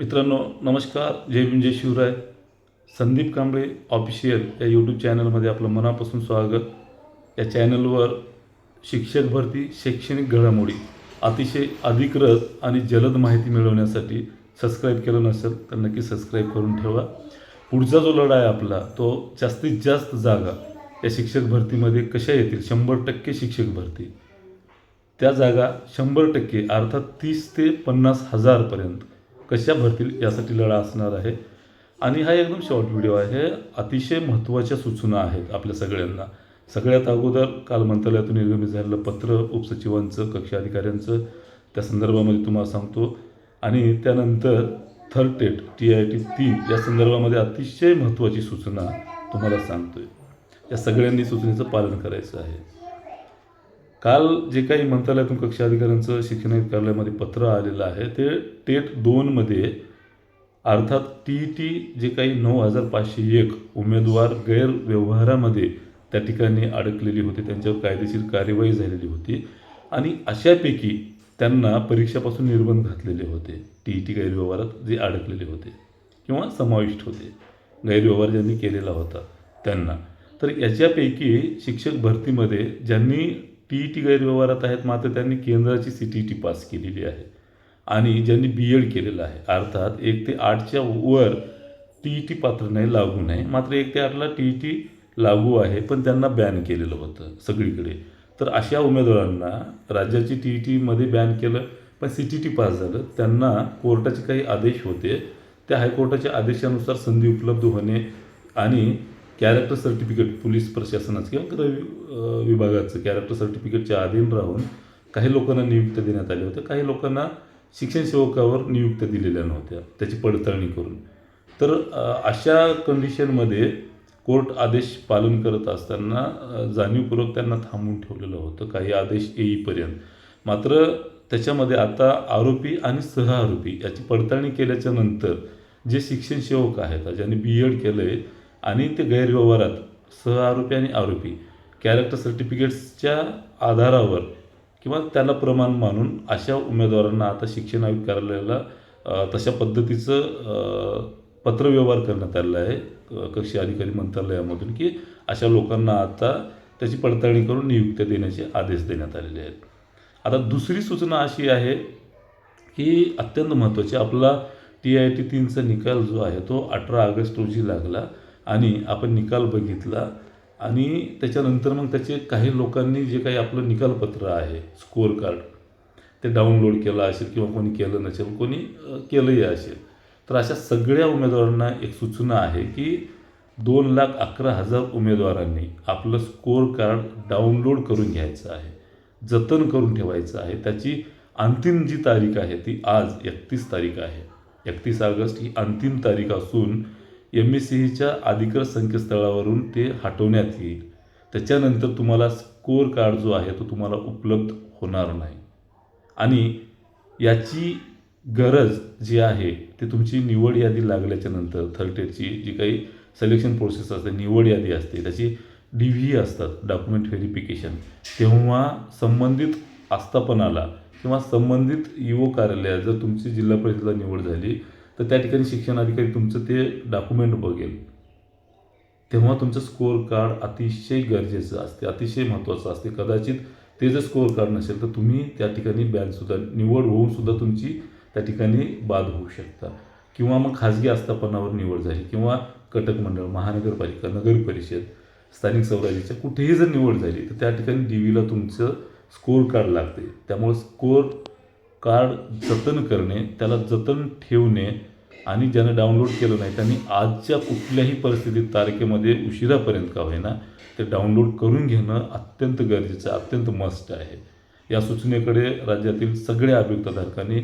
मित्रांनो नमस्कार. जय भीम जय शिवराय. संदीप कांबळे ऑफिशियल या यूट्यूब चॅनलमध्ये आपलं मनापासून स्वागत. या चॅनलवर शिक्षक भरती शैक्षणिक घडामोडी अतिशय अधिकृत आणि जलद माहिती मिळवण्यासाठी सबस्क्राईब केलं नसेल तर नक्की सबस्क्राईब करून ठेवा. पुढचा जो लढा आहे आपला तो जास्तीत जास्त जागा या शिक्षक भरतीमध्ये कशा येतील? शंभर टक्के शिक्षक भरती. त्या जागा शंभर टक्के अर्थात तीस ते पन्नास हजारपर्यंत कशा भरतील यासाठी लढा असणार आहे. आणि हा एकदम शॉर्ट व्हिडिओ आहे. अतिशय महत्त्वाच्या सूचना आहेत आपल्या सगळ्यांना. सगळ्यात अगोदर काल मंत्रालयातून निर्गमित झालेलं पत्र उपसचिवांचं कक्ष अधिकाऱ्यांचं त्या संदर्भामध्ये तुम्हाला सांगतो. आणि त्यानंतर third TET T I T तीन या संदर्भामध्ये अतिशय महत्त्वाची सूचना तुम्हाला सांगतोय. या सगळ्यांनी सूचनेचं पालन करायचं आहे. काल जे काही मंत्रालयातून कक्ष अधिकाऱ्यांचं शिक्षण कार्यालयामध्ये पत्र आलेलं आहे ते टेट दोनमध्ये अर्थात टी ई टी जे काही नऊ हजार पाचशे एक उमेदवार गैरव्यवहारामध्ये त्या ठिकाणी अडकलेली होती त्यांच्यावर कायदेशीर कार्यवाही झालेली होती आणि अशापैकी त्यांना परीक्षापासून निर्बंध घातलेले होते. टी ई टी गैरव्यवहारात जे अडकलेले होते किंवा समाविष्ट होते गैरव्यवहार ज्यांनी केलेला होता त्यांना. तर याच्यापैकी शिक्षक भरतीमध्ये ज्यांनी टी ई टी गैरव्यवहारात आहेत मात्र त्यांनी केंद्राची सी टी टी पास केलेली आहे. आणि ज्यांनी बी एड केलेलं आहे अर्थात एक ते आठच्या वर टी ई टी पात्र नाही लागू नाही. मात्र एक ते आठला टी ई टी लागू आहे पण त्यांना बॅन केलेलं होतं सगळीकडे. तर अशा उमेदवारांना राज्याची टी ई टीमध्ये बॅन केलं पण सी टी टी पास झालं. त्यांना कोर्टाचे काही आदेश होते. त्या हायकोर्टाच्या आदेशानुसार संधी उपलब्ध होणे आणि कॅरेक्टर सर्टिफिकेट पोलीस प्रशासनाचं किंवा गृह विभागाचं कॅरेक्टर सर्टिफिकेटच्या अधीन राहून काही लोकांना नियुक्त्या देण्यात आल्या होत्या काही लोकांना शिक्षण सेवकावर नियुक्त्या दिलेल्या नव्हत्या. त्याची पडताळणी करून. तर अशा कंडिशनमध्ये कोर्ट आदेश पालन करत असताना जाणीवपूर्वक त्यांना थांबवून ठेवलेलं होतं. काही आदेश येईपर्यंत. मात्र त्याच्यामध्ये आता आरोपी आणि सहआरोपी याची पडताळणी केल्याच्यानंतर जे शिक्षण सेवक आहेत ज्यांनी बी एड केलं आहे आणि ते गैरव्यवहारात सह आरोपी आणि आरोपी. कॅरेक्टर सर्टिफिकेट्सच्या आधारावर किंवा त्याला प्रमाण मानून अशा उमेदवारांना आता शिक्षण आयुक्त कार्यालयाला तशा पद्धतीचं पत्रव्यवहार करण्यात आलेला आहे कक्षी अधिकारी मंत्रालयामधून की अशा लोकांना आता त्याची पडताळणी करून नियुक्त्या देण्याचे आदेश देण्यात आलेले आहेत. आता दुसरी सूचना अशी आहे की अत्यंत महत्त्वाची आपला टी आय टी तीनचा निकाल जो आहे तो अठरा ऑगस्ट रोजी लागला. आणि आपण निकाल बघितला आणि त्याच्यानंतर मग त्याचे काही लोकांनी जे काही आपलं निकालपत्र आहे स्कोअर कार्ड ते डाउनलोड केलं असेल किंवा कोणी केलं नसेल कोणी केलंही असेल तर अशा सगळ्या उमेदवारांना एक सूचना आहे की दोन लाख अकरा हजार उमेदवारांनी आपलं स्कोअर कार्ड डाउनलोड करून घ्यायचं आहे जतन करून ठेवायचं आहे. त्याची अंतिम जी तारीख आहे ती आज एकतीस तारीख आहे. एकतीस ऑगस्ट ही अंतिम तारीख असून एम एस सीच्या अधिकृत संकेतस्थळावरून ते हटवण्यात येईल. त्याच्यानंतर तुम्हाला स्कोअर कार्ड जो आहे तो तुम्हाला उपलब्ध होणार नाही. आणि याची गरज जी आहे ती तुमची निवड यादी लागल्याच्या नंतर थर्टेडची जी काही सिलेक्शन प्रोसेस असते निवड यादी असते त्याची डी व्ही असतात डॉक्युमेंट व्हेरिफिकेशन तेव्हा संबंधित आस्थापनाला किंवा संबंधित युव कार्यालयात जर तुमची जिल्हा परिषदेला निवड झाली तर त्या ठिकाणी शिक्षण अधिकारी तुमचं ते डॉक्युमेंट बघेल. तेव्हा तुमचं स्कोअर कार्ड अतिशय गरजेचं असते अतिशय महत्त्वाचं असते. कदाचित ते जर स्कोअर कार्ड नसेल तर तुम्ही त्या ठिकाणी बॅनसुद्धा निवड होऊन सुद्धा तुमची त्या ठिकाणी बाद होऊ शकता. किंवा मग खाजगी आस्थापनावर निवड झाली किंवा कटक मंडळ महानगरपालिका नगर परिषद स्थानिक स्वराज्याच्या कुठेही जर निवड झाली तर त्या ठिकाणी डी व्हीला तुमचं स्कोअर कार्ड लागते. त्यामुळे स्कोअर कार्ड जतन करणे त्याला जतन ठेवणे आणि ज्यानं डाउनलोड केलं नाही त्यांनी आजच्या कुठल्याही परिस्थितीत तारखेमध्ये उशिरापर्यंत का होईना ते डाउनलोड करून घेणं अत्यंत गरजेचं अत्यंत मस्ट आहे. या सूचनेकडे राज्यातील सगळ्या अभियुक्तधारकांनी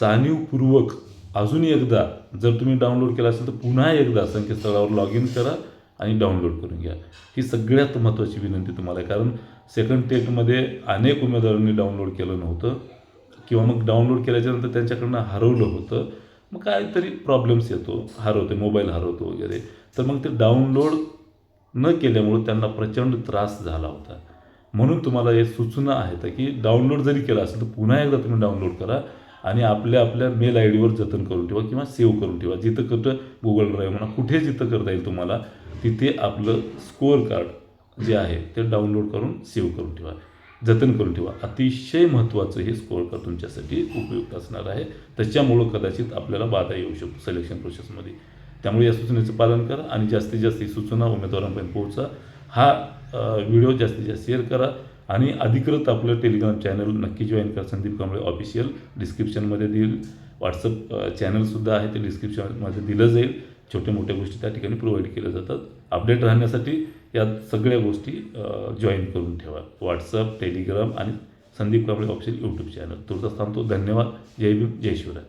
जाणीवपूर्वक अजून एकदा जर तुम्ही डाउनलोड केला असेल तर पुन्हा एकदा संकेतस्थळावर लॉग इन करा आणि डाउनलोड करून घ्या. ही सगळ्यात महत्त्वाची विनंती तुम्हाला आहे कारण सेकंड टेटमध्ये अनेक उमेदवारांनी डाउनलोड केलं नव्हतं किंवा मग डाउनलोड केल्याच्यानंतर त्यांच्याकडनं हरवलं होतं. मग काहीतरी प्रॉब्लेम्स येतो हरवते मोबाईल हरवतो वगैरे. तर मग ते डाउनलोड न केल्यामुळं त्यांना प्रचंड त्रास झाला होता. म्हणून तुम्हाला हे सूचना आहेत की डाउनलोड जरी केलं असेल तर पुन्हा एकदा तुम्ही डाउनलोड करा आणि आपल्या आपल्या मेल आय डीवर जतन करून ठेवा किंवा सेव्ह करून ठेवा. जिथं कुठं गुगल ड्राईव्ह म्हणा कुठे जिथं करता येईल तुम्हाला तिथे आपलं स्कोअर कार्ड जे आहे ते डाउनलोड करून सेव्ह करून ठेवा. जतन करून ठेवा. अतिशय महत्त्वाचं हे स्कोअर कार्ड तुमच्यासाठी उपयुक्त असणार आहे. त्याच्यामुळं कदाचित आपल्याला बाधा येऊ शकतो सिलेक्शन प्रोसेसमध्ये त्यामुळे या सूचनेचं पालन करा आणि जास्तीत जास्त सूचना उमेदवारांपर्यंत पोहोचा. हा व्हिडिओ जास्तीत जास्त शेअर करा आणि अधिकृत आपलं टेलिग्राम चॅनल नक्की जॉईन करा. संदीप कांबळे ऑफिशियल डिस्क्रिप्शनमध्ये देईल. व्हॉट्सअप चॅनलसुद्धा आहे. ते डिस्क्रिप्शनमध्ये दिलं जाईल. छोट्या मोठ्या गोष्टी त्या ठिकाणी प्रोव्हाइड केल्या जातात. अपडेट राहण्यासाठी या सगळ्या गोष्टी जॉईन करून ठेवा. व्हॉट्सअप टेलिग्राम आणि Sandeep Kamble official YouTube channel तुमचा थांबतो धन्यवाद. जय भीम जय शिवराय.